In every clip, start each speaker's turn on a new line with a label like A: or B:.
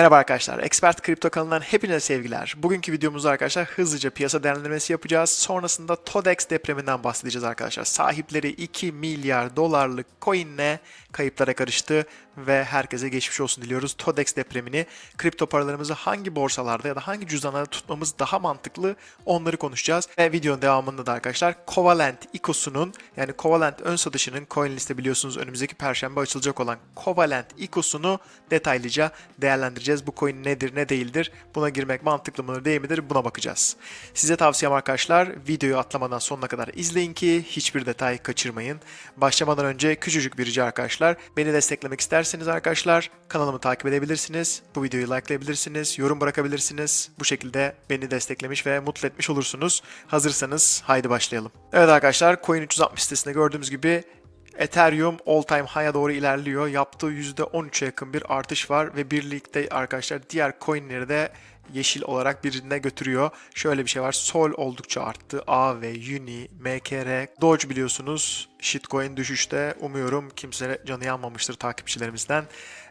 A: Merhaba arkadaşlar, Expert Kripto kanalından hepinize sevgiler. Bugünkü videomuzda arkadaşlar hızlıca piyasa değerlendirmesi yapacağız. Sonrasında Todex depreminden bahsedeceğiz arkadaşlar. Sahipleri 2 milyar dolarlık coinle kayıplara karıştı ve herkese geçmiş olsun diliyoruz. Todex depremini, kripto paralarımızı hangi borsalarda ya da hangi cüzdanlarda tutmamız daha mantıklı onları konuşacağız. Ve videonun devamında da arkadaşlar Covalent ICO'sunun yani Covalent ön satışının coin liste biliyorsunuz önümüzdeki perşembe açılacak olan Covalent ICO'sunu detaylıca değerlendireceğiz. Bu coin nedir ne değildir buna girmek mantıklı mıdır değil midir buna bakacağız. Size tavsiyem arkadaşlar videoyu atlamadan sonuna kadar izleyin ki hiçbir detay kaçırmayın. Başlamadan önce küçücük bir rica arkadaşlar. Beni desteklemek isterseniz arkadaşlar kanalımı takip edebilirsiniz. Bu videoyu likelayabilirsiniz, yorum bırakabilirsiniz. Bu şekilde beni desteklemiş ve mutlu etmiş olursunuz. Hazırsanız haydi başlayalım. Evet arkadaşlar Coin 360 sitesinde gördüğümüz gibi Ethereum all time high'a doğru ilerliyor. Yaptığı %13'e yakın bir artış var ve birlikte arkadaşlar diğer coinleri de yeşil olarak birine götürüyor. Şöyle bir şey var. Sol oldukça arttı. AV, Uni, MKR, Doge biliyorsunuz. Shitcoin düşüşte. Umuyorum kimse canı yanmamıştır takipçilerimizden.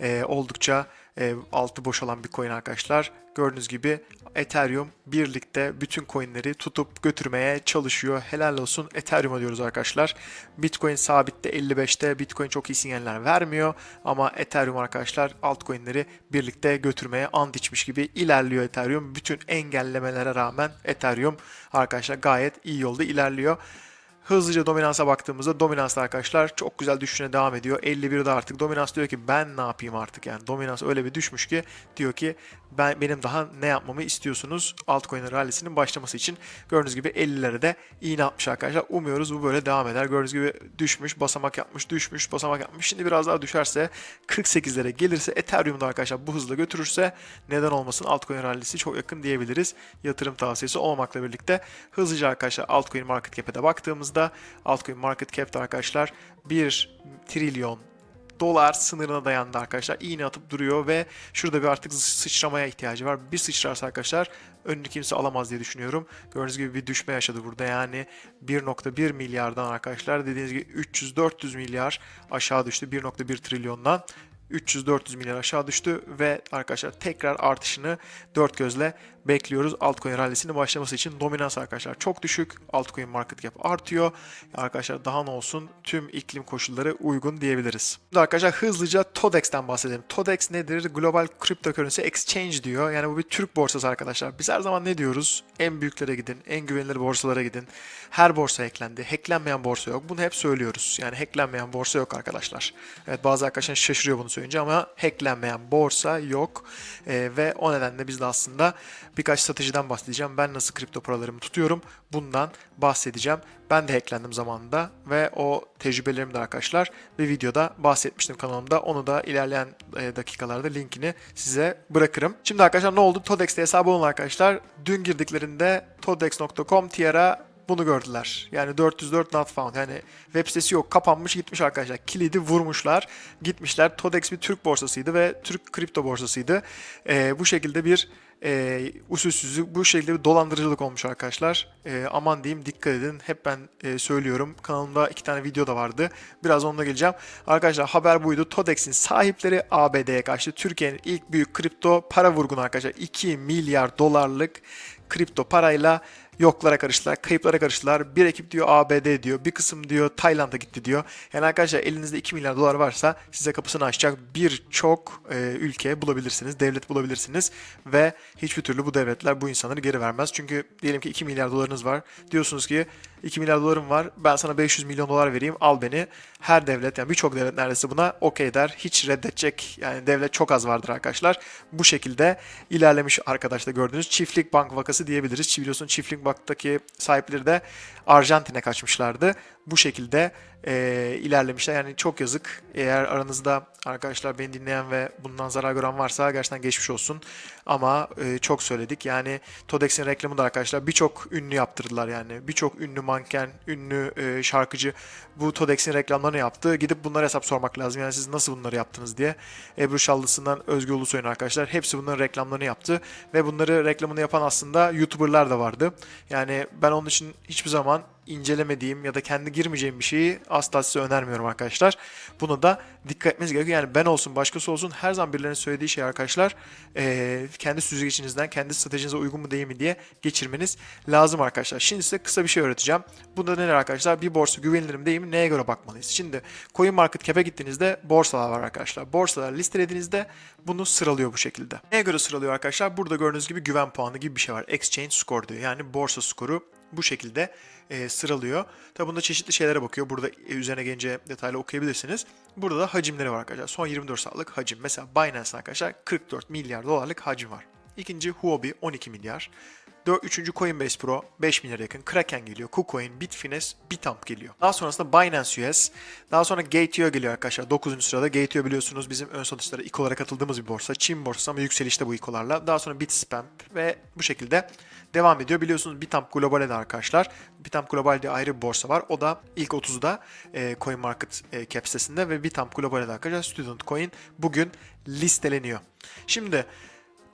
A: Ee, oldukça e, altı boş olan bir coin arkadaşlar. Gördüğünüz gibi Ethereum birlikte bütün coinleri tutup götürmeye çalışıyor. Helal olsun Ethereum'a diyoruz arkadaşlar. Bitcoin sabitte 55'te. Bitcoin çok iyi sinyaller vermiyor. Ama Ethereum arkadaşlar altcoinleri birlikte götürmeye ant içmiş gibi ilerliyor Ethereum. Bütün engellemelere rağmen Ethereum arkadaşlar gayet iyi yolda ilerliyor. Hızlıca dominansa baktığımızda dominans arkadaşlar çok güzel düşüşüne devam ediyor. 51'de artık dominans diyor ki ben ne yapayım artık yani dominans öyle bir düşmüş ki diyor ki ben benim daha ne yapmamı istiyorsunuz altcoin rallisinin başlaması için. Gördüğünüz gibi 50'lere de iğne atmış arkadaşlar. Umuyoruz bu böyle devam eder. Gördüğünüz gibi düşmüş, basamak yapmış, düşmüş, basamak yapmış. Şimdi biraz daha düşerse 48'lere gelirse Ethereum'da arkadaşlar bu hızla götürürse neden olmasın altcoin rallisi çok yakın diyebiliriz. Yatırım tavsiyesi olmakla birlikte hızlıca arkadaşlar altcoin market cap'e de baktığımızda altcoin market cap'te arkadaşlar 1 trilyon dolar sınırına dayandı arkadaşlar. İğne atıp duruyor ve şurada bir artık sıçramaya ihtiyacı var. Bir sıçrarsa arkadaşlar önünü kimse alamaz diye düşünüyorum. Gördüğünüz gibi bir düşme yaşadı burada. Yani 1.1 milyardan arkadaşlar dediğiniz gibi 300-400 milyar aşağı düştü. 1.1 trilyondan. 300-400 milyar aşağı düştü ve arkadaşlar tekrar artışını dört gözle bekliyoruz. Altcoin rallisinin başlaması için dominans arkadaşlar çok düşük. Altcoin market cap artıyor. Arkadaşlar daha ne olsun tüm iklim koşulları uygun diyebiliriz. Şimdi arkadaşlar hızlıca TODEX'ten bahsedelim. TODEX nedir? Global Cryptocurrency Exchange diyor. Yani bu bir Türk borsası arkadaşlar. Biz her zaman ne diyoruz? En büyüklere gidin, en güvenilir borsalara gidin. Her borsa hacklendi. Hacklenmeyen borsa yok. Bunu hep söylüyoruz. Yani hacklenmeyen borsa yok arkadaşlar. Evet bazı arkadaşlar şaşırıyor bunu söyleyince ama hacklenmeyen borsa yok. Ee, ve o nedenle biz de aslında birkaç stratejiden bahsedeceğim. Ben nasıl kripto paralarımı tutuyorum bundan bahsedeceğim. Ben de hacklendim zamanında ve o tecrübelerimde arkadaşlar bir videoda bahsetmiştim kanalımda. Onu da ilerleyen e, dakikalarda linkini size bırakırım. Şimdi arkadaşlar ne oldu? Todex'te hesabı olan arkadaşlar dün girdiklerinde todex.com tiara bunu gördüler. Yani 404 not found. Yani web sitesi yok. Kapanmış gitmiş arkadaşlar. Kilidi vurmuşlar. Gitmişler. Todex bir Türk borsasıydı ve Türk kripto borsasıydı. Ee, bu şekilde bir e, usulsüzlük, bu şekilde bir dolandırıcılık olmuş arkadaşlar. E, aman diyeyim dikkat edin. Hep ben e, söylüyorum. Kanalımda iki tane video da vardı. Biraz onunla geleceğim. Arkadaşlar haber buydu. Todex'in sahipleri ABD'ye kaçtı. Türkiye'nin ilk büyük kripto para vurgunu arkadaşlar. 2 milyar dolarlık kripto parayla yoklara karıştılar, kayıplara karıştılar. Bir ekip diyor ABD diyor, bir kısım diyor Tayland'a gitti diyor. Yani arkadaşlar elinizde 2 milyar dolar varsa size kapısını açacak birçok e, ülke bulabilirsiniz, devlet bulabilirsiniz ve hiçbir türlü bu devletler bu insanları geri vermez. Çünkü diyelim ki 2 milyar dolarınız var. Diyorsunuz ki 2 milyar dolarım var. Ben sana 500 milyon dolar vereyim. Al beni. Her devlet yani birçok devlet neredeyse buna okey der. Hiç reddedecek yani devlet çok az vardır arkadaşlar. Bu şekilde ilerlemiş arkadaşlar gördüğünüz çiftlik bank vakası diyebiliriz. Biliyorsun çiftlik banktaki sahipleri de Arjantin'e kaçmışlardı. Bu şekilde e, ilerlemişler. Yani çok yazık. Eğer aranızda arkadaşlar beni dinleyen ve bundan zarar gören varsa gerçekten geçmiş olsun. Ama e, çok söyledik. Yani Todex'in reklamı da arkadaşlar birçok ünlü yaptırdılar yani. Birçok ünlü manken, ünlü e, şarkıcı bu Todex'in reklamlarını yaptı. Gidip bunlara hesap sormak lazım. Yani siz nasıl bunları yaptınız diye. Ebru Şallısı'ndan Özgür Ulusoy'un arkadaşlar hepsi bunların reklamlarını yaptı. Ve bunları reklamını yapan aslında YouTuber'lar da vardı. Yani ben onun için hiçbir zaman incelemediğim ya da kendi girmeyeceğim bir şeyi asla size önermiyorum arkadaşlar. Buna da dikkat etmeniz gerekiyor. Yani ben olsun başkası olsun her zaman birilerinin söylediği şey arkadaşlar kendi süzgeçinizden kendi stratejinize uygun mu değil mi diye geçirmeniz lazım arkadaşlar. Şimdi size kısa bir şey öğreteceğim. Bunda neler arkadaşlar? Bir borsa güvenilir mi değil mi? Neye göre bakmalıyız? Şimdi CoinMarketCap'e gittiğinizde borsalar var arkadaşlar. Borsalar listelediğinizde bunu sıralıyor bu şekilde. Neye göre sıralıyor arkadaşlar? Burada gördüğünüz gibi güven puanı gibi bir şey var. Exchange score diyor. Yani borsa skoru bu şekilde e, sıralıyor. Tabi bunda çeşitli şeylere bakıyor. Burada e, üzerine gelince detaylı okuyabilirsiniz. Burada da hacimleri var arkadaşlar. Son 24 saatlik hacim. Mesela Binance arkadaşlar 44 milyar dolarlık hacim var. İkinci Huobi 12 milyar. Dör- Üçüncü Coinbase Pro 5 milyar yakın. Kraken geliyor. KuCoin, Bitfinex, Bitamp geliyor. Daha sonrasında Binance US. Daha sonra Gate.io geliyor arkadaşlar. 9. sırada. Gate.io biliyorsunuz bizim ön satışlara ilk olarak katıldığımız bir borsa. Çin borsası ama yükselişte bu ikolarla. Daha sonra Bitstamp ve bu şekilde devam ediyor. Biliyorsunuz Bitamp Global'e de arkadaşlar. Bitamp Global diye ayrı bir borsa var. O da ilk 30'da e, CoinMarket e, Cap sitesinde ve Bitamp Global'e de arkadaşlar Student Coin bugün listeleniyor. Şimdi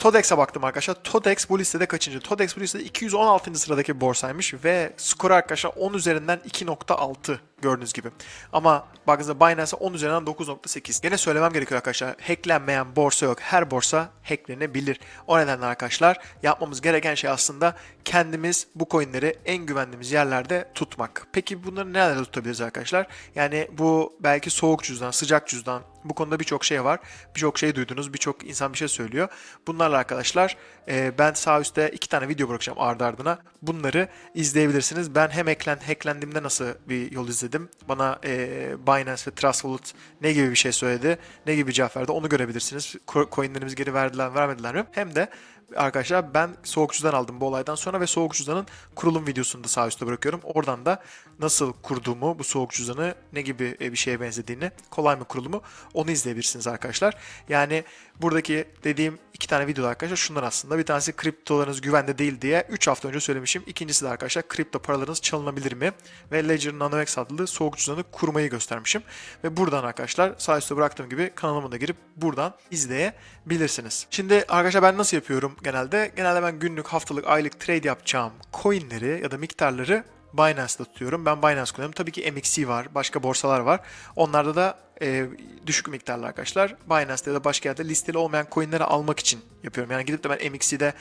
A: Todex'e baktım arkadaşlar. Todex bu listede kaçıncı? Todex bu listede 216. sıradaki borsaymış ve skor arkadaşlar 10 üzerinden 2.6 gördüğünüz gibi. Ama baktığınızda Binance'e 10 üzerinden 9.8. Gene söylemem gerekiyor arkadaşlar. Hacklenmeyen borsa yok. Her borsa hacklenebilir. O nedenle arkadaşlar yapmamız gereken şey aslında kendimiz bu coinleri en güvendiğimiz yerlerde tutmak. Peki bunları nerede tutabiliriz arkadaşlar? Yani bu belki soğuk cüzdan, sıcak cüzdan, bu konuda birçok şey var. Birçok şey duydunuz. Birçok insan bir şey söylüyor. Bunlarla arkadaşlar e, ben sağ üstte iki tane video bırakacağım ardı ardına. Bunları izleyebilirsiniz. Ben hem hacklen, hacklendiğimde nasıl bir yol izledim. Bana e, Binance ve Trust Wallet ne gibi bir şey söyledi. Ne gibi bir cevap verdi. Onu görebilirsiniz. Co- Coinlerimizi geri verdiler vermediler mi? Hem de arkadaşlar ben soğuk cüzdan aldım bu olaydan sonra ve soğuk cüzdanın kurulum videosunu da sağ üstte bırakıyorum. Oradan da nasıl kurduğumu, bu soğuk cüzdanı ne gibi e, bir şeye benzediğini, kolay mı kurulumu onu izleyebilirsiniz arkadaşlar. Yani buradaki dediğim iki tane video arkadaşlar şunlar aslında. Bir tanesi kriptolarınız güvende değil diye 3 hafta önce söylemişim. İkincisi de arkadaşlar kripto paralarınız çalınabilir mi? Ve Ledger NanoX adlı soğuk cüzdanı kurmayı göstermişim. Ve buradan arkadaşlar sağ üstte bıraktığım gibi kanalıma da girip buradan izleyebilirsiniz. Şimdi arkadaşlar ben nasıl yapıyorum genelde? Genelde ben günlük, haftalık, aylık trade yapacağım coinleri ya da miktarları Binance'da tutuyorum. Ben Binance kullanıyorum. Tabii ki MXC var, başka borsalar var. Onlarda da e, düşük miktarlı arkadaşlar. Binance'da ya da başka yerde listeli olmayan coinleri almak için yapıyorum. Yani gidip de ben MXC'de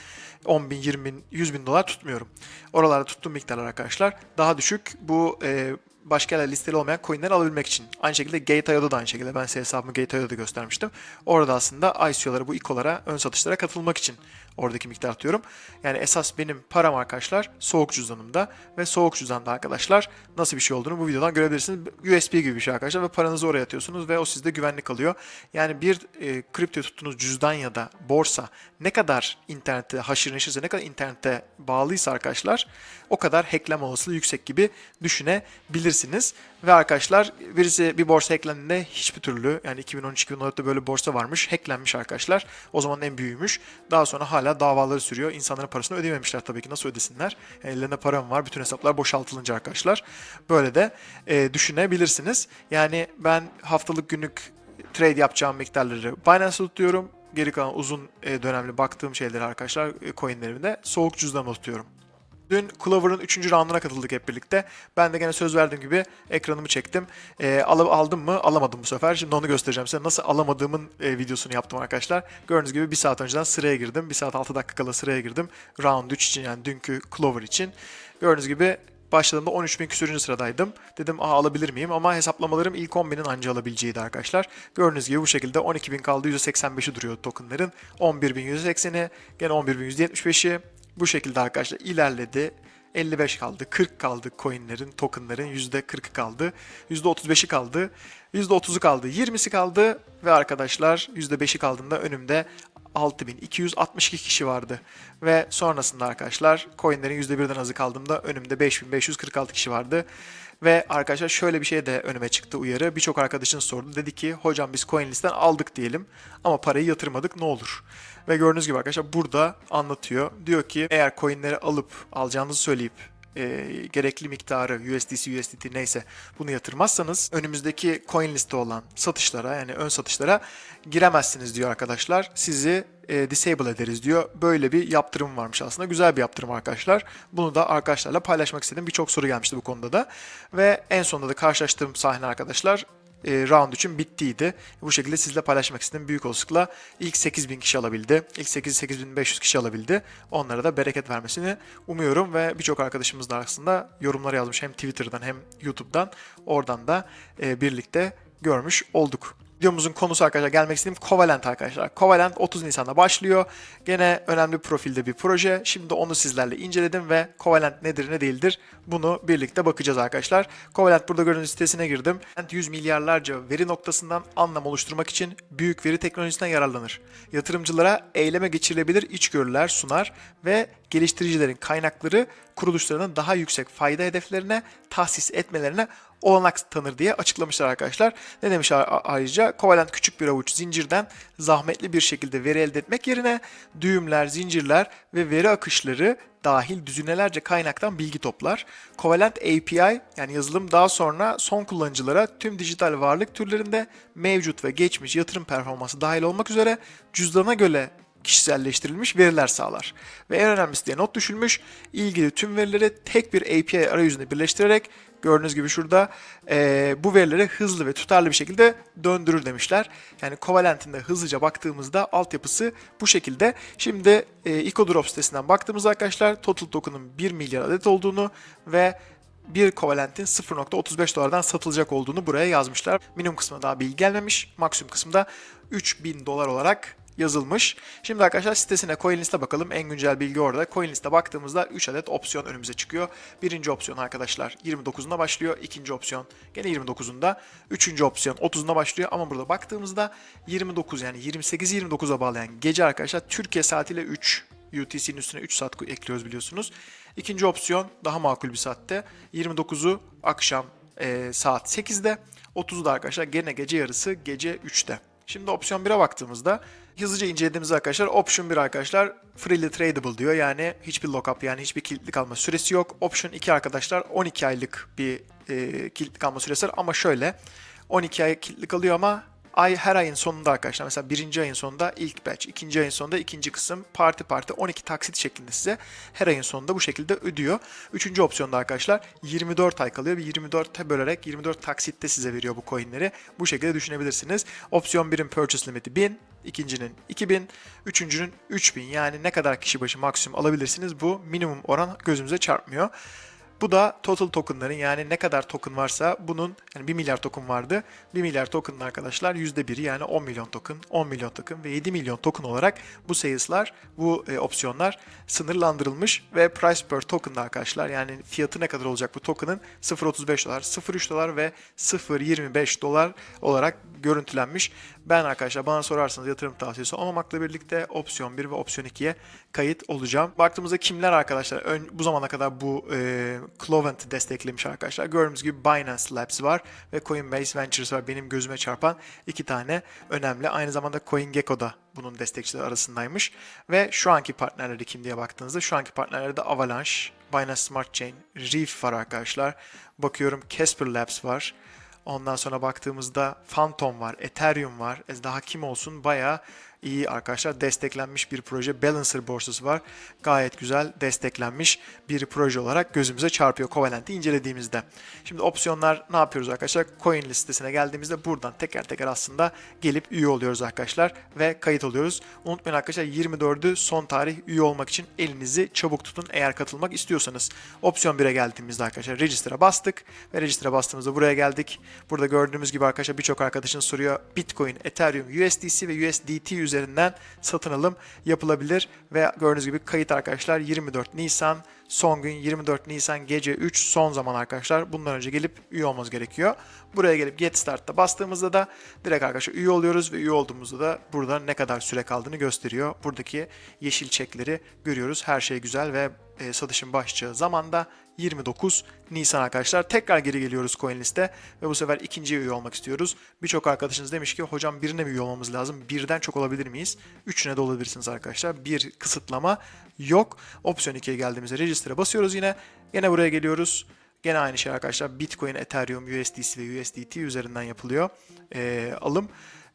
A: 10 bin, 20 bin, 100 bin dolar tutmuyorum. Oralarda tuttuğum miktarlar arkadaşlar daha düşük. Bu e, başka yerlerde listeli olmayan coinleri alabilmek için. Aynı şekilde Gate.io'da da aynı şekilde. Ben size hesabımı Gate.io'da göstermiştim. Orada aslında ICO'lara, bu ikolara, ön satışlara katılmak için oradaki miktar atıyorum. Yani esas benim param arkadaşlar soğuk cüzdanımda ve soğuk cüzdanda arkadaşlar nasıl bir şey olduğunu bu videodan görebilirsiniz. USB gibi bir şey arkadaşlar ve paranızı oraya atıyorsunuz ve o sizde güvenli kalıyor. Yani bir e, kripto tuttuğunuz cüzdan ya da borsa ne kadar internette haşır neşirse, ne kadar internette bağlıysa arkadaşlar o kadar hackleme olasılığı yüksek gibi düşünebilirsiniz. Ve arkadaşlar birisi bir borsa hacklendiğinde hiçbir türlü yani 2013-2014'te böyle borsa varmış. Hacklenmiş arkadaşlar. O zaman en büyüğümüş. Daha sonra hala davaları sürüyor. İnsanların parasını ödememişler tabii ki. Nasıl ödesinler? Yani ellerinde para var? Bütün hesaplar boşaltılınca arkadaşlar. Böyle de e, düşünebilirsiniz. Yani ben haftalık günlük trade yapacağım miktarları Binance'da tutuyorum. Geri kalan uzun e, dönemli baktığım şeyleri arkadaşlar e, coinlerimi de soğuk cüzdanıma tutuyorum. Dün Clover'ın 3. rounduna katıldık hep birlikte. Ben de gene söz verdiğim gibi ekranımı çektim. E, al- aldım mı? Alamadım bu sefer. Şimdi onu göstereceğim size. Nasıl alamadığımın e, videosunu yaptım arkadaşlar. Gördüğünüz gibi bir saat önceden sıraya girdim. Bir saat 6 dakika kala sıraya girdim. Round 3 için yani dünkü Clover için. Gördüğünüz gibi başladığımda 13 bin küsürüncü sıradaydım. Dedim Aa, alabilir miyim? Ama hesaplamalarım ilk 10 binin anca alabileceğiydi arkadaşlar. Gördüğünüz gibi bu şekilde 12 bin kaldı. %85'i duruyor tokenların. 11 bin %80'i. Gene 11 bin %75'i. Bu şekilde arkadaşlar ilerledi. 55 kaldı, 40 kaldı coinlerin, tokenların %40'ı kaldı, %35'i kaldı, %30'u kaldı, 20'si kaldı ve arkadaşlar %5'i kaldığında önümde 6262 kişi vardı. Ve sonrasında arkadaşlar coinlerin %1'den azı kaldığımda önümde 5546 kişi vardı. Ve arkadaşlar şöyle bir şey de önüme çıktı uyarı. Birçok arkadaşın sordu. Dedi ki hocam biz CoinList'ten aldık diyelim ama parayı yatırmadık ne olur? Ve gördüğünüz gibi arkadaşlar burada anlatıyor. Diyor ki eğer coinleri alıp alacağınızı söyleyip e, gerekli miktarı USDC, USDT neyse bunu yatırmazsanız önümüzdeki coin liste olan satışlara yani ön satışlara giremezsiniz diyor arkadaşlar. Sizi e, disable ederiz diyor. Böyle bir yaptırım varmış aslında. Güzel bir yaptırım arkadaşlar. Bunu da arkadaşlarla paylaşmak istedim. Birçok soru gelmişti bu konuda da. Ve en sonunda da karşılaştığım sahne arkadaşlar e, round için bittiydi. Bu şekilde sizle paylaşmak istedim. Büyük olasılıkla ilk 8000 kişi alabildi. İlk 8 8500 kişi alabildi. Onlara da bereket vermesini umuyorum ve birçok arkadaşımız da aslında yorumlar yazmış hem Twitter'dan hem YouTube'dan. Oradan da e, birlikte görmüş olduk. Videomuzun konusu arkadaşlar gelmek istediğim Covalent arkadaşlar. Covalent 30 Nisan'da başlıyor. Gene önemli profilde bir proje. Şimdi onu sizlerle inceledim ve Covalent nedir ne değildir bunu birlikte bakacağız arkadaşlar. Covalent burada gördüğünüz sitesine girdim. Covalent 100 milyarlarca veri noktasından anlam oluşturmak için büyük veri teknolojisinden yararlanır. Yatırımcılara eyleme geçirilebilir içgörüler sunar ve geliştiricilerin kaynakları kuruluşlarının daha yüksek fayda hedeflerine tahsis etmelerine olanak tanır diye açıklamışlar arkadaşlar. Ne demişler a- ayrıca? Covalent küçük bir avuç zincirden zahmetli bir şekilde veri elde etmek yerine düğümler, zincirler ve veri akışları dahil düzinelerce kaynaktan bilgi toplar. Covalent API yani yazılım daha sonra son kullanıcılara tüm dijital varlık türlerinde mevcut ve geçmiş yatırım performansı dahil olmak üzere cüzdana göre kişiselleştirilmiş veriler sağlar. Ve en önemlisi diye not düşülmüş, ilgili tüm verileri tek bir API arayüzüne birleştirerek gördüğünüz gibi şurada eee, bu verileri hızlı ve tutarlı bir şekilde döndürür demişler. Yani Covalent'in de hızlıca baktığımızda altyapısı bu şekilde. Şimdi e, EcoDrop sitesinden baktığımızda arkadaşlar Total Token'ın 1 milyar adet olduğunu ve bir Covalent'in 0.35 dolardan satılacak olduğunu buraya yazmışlar. Minimum kısmına daha bilgi gelmemiş. Maksimum kısımda 3000 dolar olarak yazılmış. Şimdi arkadaşlar sitesine CoinList'e bakalım. En güncel bilgi orada. CoinList'e baktığımızda 3 adet opsiyon önümüze çıkıyor. Birinci opsiyon arkadaşlar 29'unda başlıyor. İkinci opsiyon gene 29'unda. Üçüncü opsiyon 30'unda başlıyor. Ama burada baktığımızda 29 yani 28-29'a bağlayan gece arkadaşlar Türkiye saatiyle 3 UTC'nin üstüne 3 saat ekliyoruz biliyorsunuz. İkinci opsiyon daha makul bir saatte. 29'u akşam e, saat 8'de. 30'u da arkadaşlar gene gece yarısı gece 3'te. Şimdi opsiyon 1'e baktığımızda hızlıca incelediğimizde arkadaşlar option 1 arkadaşlar freely tradable diyor. Yani hiçbir lockup yani hiçbir kilitli kalma süresi yok. Option 2 arkadaşlar 12 aylık bir e, kilitli kalma süresi var ama şöyle 12 ay kilitli kalıyor ama ay her ayın sonunda arkadaşlar mesela birinci ayın sonunda ilk batch, ikinci ayın sonunda ikinci kısım parti parti 12 taksit şeklinde size her ayın sonunda bu şekilde ödüyor. Üçüncü opsiyonda arkadaşlar 24 ay kalıyor ve 24'e bölerek 24 taksitte size veriyor bu coinleri. Bu şekilde düşünebilirsiniz. Opsiyon 1'in purchase limiti 1000, ikincinin 2000, üçüncünün 3000 yani ne kadar kişi başı maksimum alabilirsiniz bu minimum oran gözümüze çarpmıyor. Bu da total tokenların yani ne kadar token varsa bunun yani 1 milyar token vardı. 1 milyar token'ın arkadaşlar %1'i yani 10 milyon token, 10 milyon token ve 7 milyon token olarak bu sayıslar, bu e, opsiyonlar sınırlandırılmış ve price per token'da arkadaşlar yani fiyatı ne kadar olacak bu token'ın 0.35 dolar, 0.3 dolar ve 0.25 dolar olarak görüntülenmiş. Ben arkadaşlar bana sorarsanız yatırım tavsiyesi olmamakla birlikte opsiyon 1 ve opsiyon 2'ye kayıt olacağım. Baktığımızda kimler arkadaşlar ön, bu zamana kadar bu e, Clovent'i desteklemiş arkadaşlar. Gördüğümüz gibi Binance Labs var ve Coinbase Ventures var. Benim gözüme çarpan iki tane önemli. Aynı zamanda CoinGecko da bunun destekçileri arasındaymış. Ve şu anki partnerleri kim diye baktığınızda şu anki partnerleri de Avalanche, Binance Smart Chain, Reef var arkadaşlar. Bakıyorum Casper Labs var. Ondan sonra baktığımızda Phantom var, Ethereum var. E, Daha kim olsun bayağı iyi arkadaşlar desteklenmiş bir proje. Balancer borsası var. Gayet güzel desteklenmiş bir proje olarak gözümüze çarpıyor Covalent'i incelediğimizde. Şimdi opsiyonlar ne yapıyoruz arkadaşlar? Coin listesine geldiğimizde buradan teker teker aslında gelip üye oluyoruz arkadaşlar ve kayıt oluyoruz. Unutmayın arkadaşlar 24'ü son tarih üye olmak için elinizi çabuk tutun eğer katılmak istiyorsanız. Opsiyon 1'e geldiğimizde arkadaşlar register'a bastık ve register'a bastığımızda buraya geldik. Burada gördüğümüz gibi arkadaşlar birçok arkadaşın soruyor Bitcoin, Ethereum, USDC ve USDT üzerinden satın alım yapılabilir ve gördüğünüz gibi kayıt arkadaşlar 24 Nisan son gün 24 Nisan gece 3 son zaman arkadaşlar. Bundan önce gelip üye olmamız gerekiyor. Buraya gelip Get Start'ta bastığımızda da direkt arkadaşlar üye oluyoruz ve üye olduğumuzda da burada ne kadar süre kaldığını gösteriyor. Buradaki yeşil çekleri görüyoruz. Her şey güzel ve e, satışın başlayacağı zamanda 29 Nisan arkadaşlar. Tekrar geri geliyoruz CoinList'e ve bu sefer ikinciye üye olmak istiyoruz. Birçok arkadaşınız demiş ki hocam birine mi üye olmamız lazım? Birden çok olabilir miyiz? Üçüne de olabilirsiniz arkadaşlar. Bir kısıtlama yok. Opsiyon 2'ye geldiğimizde register'a basıyoruz yine. Yine buraya geliyoruz. Gene aynı şey arkadaşlar. Bitcoin, Ethereum, USDC ve USDT üzerinden yapılıyor ee, alım.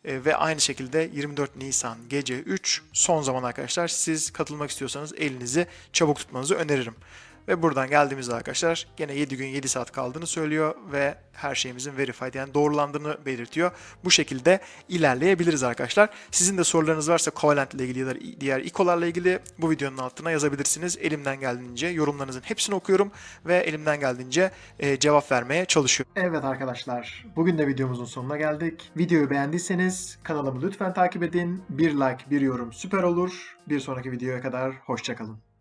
A: E, ve aynı şekilde 24 Nisan gece 3 son zaman arkadaşlar. Siz katılmak istiyorsanız elinizi çabuk tutmanızı öneririm. Ve buradan geldiğimizde arkadaşlar gene 7 gün 7 saat kaldığını söylüyor ve her şeyimizin verified yani doğrulandığını belirtiyor. Bu şekilde ilerleyebiliriz arkadaşlar. Sizin de sorularınız varsa Covalent ile ilgili ya da diğer ikolarla ilgili bu videonun altına yazabilirsiniz. Elimden geldiğince yorumlarınızın hepsini okuyorum ve elimden geldiğince e, cevap vermeye çalışıyorum. Evet arkadaşlar bugün de videomuzun sonuna geldik. Videoyu beğendiyseniz kanalımı lütfen takip edin. Bir like bir yorum süper olur. Bir sonraki videoya kadar hoşçakalın.